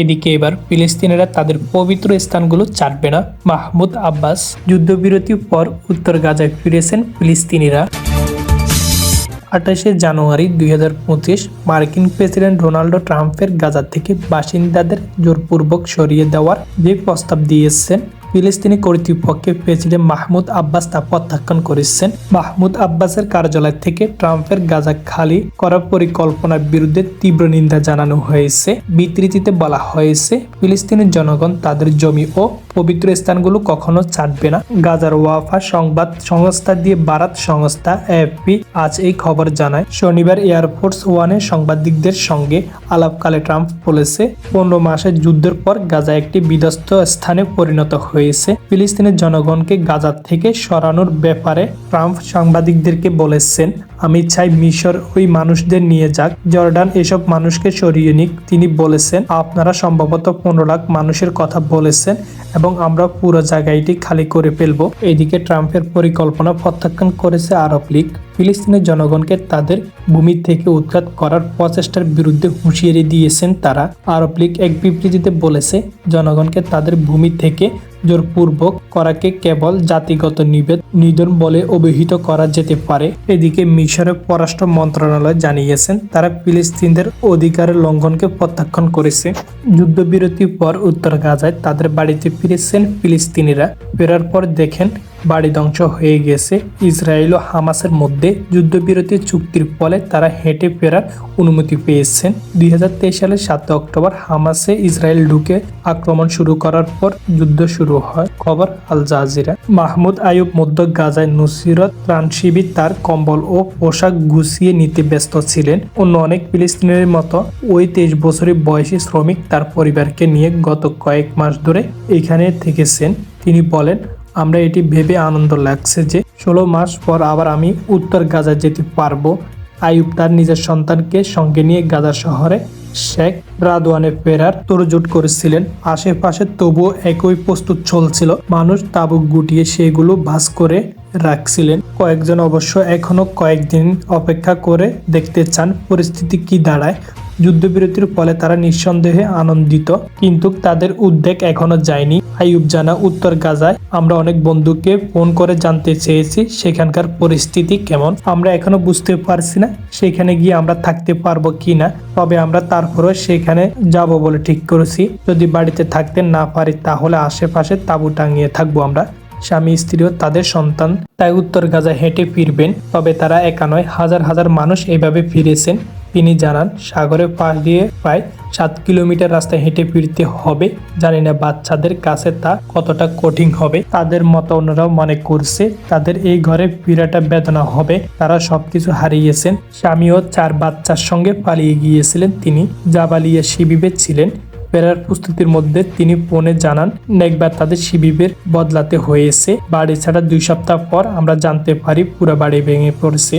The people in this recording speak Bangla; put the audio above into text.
এদিকে এবার ফিলিস্তিনিরা তাদের পবিত্র স্থানগুলো ছাড়বে না। মাহমুদ আব্বাস যুদ্ধবিরতির পর উত্তর গাজায় ফিরেছেন ফিলিস্তিনিরা। আঠাশে জানুয়ারি দুই হাজার পঁচিশ মার্কিন প্রেসিডেন্ট ডোনাল্ড ট্রাম্পের গাজা থেকে বাসিন্দাদের জোরপূর্বক সরিয়ে দেওয়ার যে প্রস্তাব দিয়েছেন ফিলিস্তিনি কর্তৃপক্ষের প্রেসিডেন্ট মাহমুদ আব্বাস তা প্রত্যাখ্যান করেছেন। মাহমুদ আব্বাসের কার্যালয় থেকে ট্রাম্পের গাজা খালি করার পরিকল্পনার বিরুদ্ধে তীব্র নিন্দা জানানো হয়েছে। বিবৃতিতে বলা হয়েছে ফিলিস্তিনের জনগণ তাদের জমি ও পবিত্র স্থানগুলো কখনো ছাড়বে না। গাজার ওয়াফা সংবাদ সংস্থা দিয়ে বারাত সংস্থা এএফপি আজ এই খবর জানায়। শনিবার এয়ারফোর্স ওয়ানে সাংবাদিকদের সঙ্গে আলাপকালে ট্রাম্প বলেছে, পনেরো মাসের যুদ্ধের পর গাজা একটি বিধ্বস্ত স্থানে পরিণত হয়েছে। ফিলিস্তিনের জনগণকে গাজা থেকে সরানোর ব্যাপারে ট্রাম্প সাংবাদিকদেরকে বলেছেন, আমি চাই মিশর ওই মানুষদের নিয়ে যাক। জর্ডান এসব মানুষকে সরিয়ে নিক। তিনি বলেছেন, আপনারা সম্ভবত পনেরো লাখ মানুষের কথা বলেছেন এবং আমরা পুরো জায়গাটি খালি করে ফেলব। এদিকে ট্রাম্পের পরিকল্পনা প্রত্যাখ্যান করেছে আরব লীগ। ফিলিস্তিনের জনগণকে তাদের ভূমি থেকে উৎখাত করার প্রচেষ্টার বিরুদ্ধে হুঁশিয়ারি দিয়েছেন তারা। আরব লীগ এক বিবৃতিতে বলেছে, জনগণকে তাদের ভূমি থেকে জোরপূর্বক করাকে কেবল জাতিগত নিবেদ, নিধন বলে অভিহিত করা যেতে পারে। এদিকে মিশরের পররাষ্ট্র মন্ত্রণালয় জানিয়েছেন, তারা ফিলিস্তিনদের অধিকারের লঙ্ঘনকে প্রত্যাখ্যান করেছে। যুদ্ধবিরতির পর উত্তর গাজায় তাদের বাড়িতে ফিরেছেন ফিলিস্তিনিরা ফেরার পর দেখেন বাড়ি ধ্বংস হয়ে গেছে। ইসরায়েল ও হামাসের মধ্যে যুদ্ধবিরতি চুক্তির ফলে তারা হেঁটে ফেরার অনুমতি পেয়েছেন। দুই হাজার তেইশ সালের সাত অক্টোবর হামাসে ইসরায়েল ঢুকে আক্রমণ শুরু করার পর যুদ্ধ শুরু হয়। খবর আল জাজিরা। মাহমুদ আয়ুব মধ্য গাজায় নুসিরত ত্রাণ শিবির তার কম্বল ও পোশাক গুছিয়ে নিতে ব্যস্ত ছিলেন। অন্য অনেক ফিলিস্তিনের মতো ওই তেইশ বছরের বয়সী শ্রমিক তার পরিবারকে নিয়ে গত কয়েক মাস ধরে এখানে থেকেছেন। তিনি বলেন আমরা এটি ভেবে আনন্দ লাগছে যে ষোলো মাস পর আবার আমি উত্তর গাজা যেতে পারব। আইয়ুব তার নিজের সন্তানকে সঙ্গে নিয়ে গাজা শহরে শেখ রাদওয়ানে ফেরার তোড়জোট করেছিলেন। আশেপাশে তবুও একই প্রস্তুত চলছিল। মানুষ তাবুক গুটিয়ে সেগুলো ভাস করে রাখছিলেন। কয়েকজন অবশ্য এখনও কয়েকদিন অপেক্ষা করে দেখতে চান পরিস্থিতি কি দাঁড়ায়। যুদ্ধবিরতির ফলে তারা নিঃসন্দেহে আনন্দিত। কিন্তু তাদের উদ্বেগ এখনও যায়নি। আইয়ুব জানা, উত্তর গাজায় আমরা অনেক বন্ধুকে ফোন করে জানতে চেয়েছি, সেখানকার পরিস্থিতি কেমন? আমরা এখনও বুঝতে পারছি না, সেখানে গিয়ে আমরা থাকতে পারব কি না। তবে আমরা তারপরেও সেখানে যাব বলে ঠিক করেছি। যদি বাড়িতে থাকতে না পারি, তাহলে আশেপাশে তাঁবু টাঙিয়ে থাকব আমরা। স্বামী স্ত্রীও তাদের সন্তান। তাই উত্তর গাজা হেঁটে ফিরবেন। তবে তারা একা নয়, হাজার হাজার মানুষ এভাবে ফিরেছেন। তিনি জানান, সাগরের পাশ দিয়ে প্রায় সাত কিলোমিটার রাস্তা হেঁটে ফিরতে হবে। জানি না বাচ্চাদের কাছে তা কতটা কঠিন হবে। তাদের মতো অন্যরাও মনে করছে, তাদের এই ঘরে ফিরাটা বেদনা হবে। তারা সবকিছু হারিয়েছেন। স্বামী ও চার বাচ্চার সঙ্গে পালিয়ে গিয়েছিলেন তিনি। জাবালিয়া শিবিবে ছিলেন। ফেরার প্রস্তুতির মধ্যে তিনি ফোনে জানান একবার তাদের শিবিবের বদলাতে হয়েছে। বাড়ি ছাড়া দুই সপ্তাহ পর আমরা জানতে পারি পুরো বাড়ি ভেঙে পড়েছে।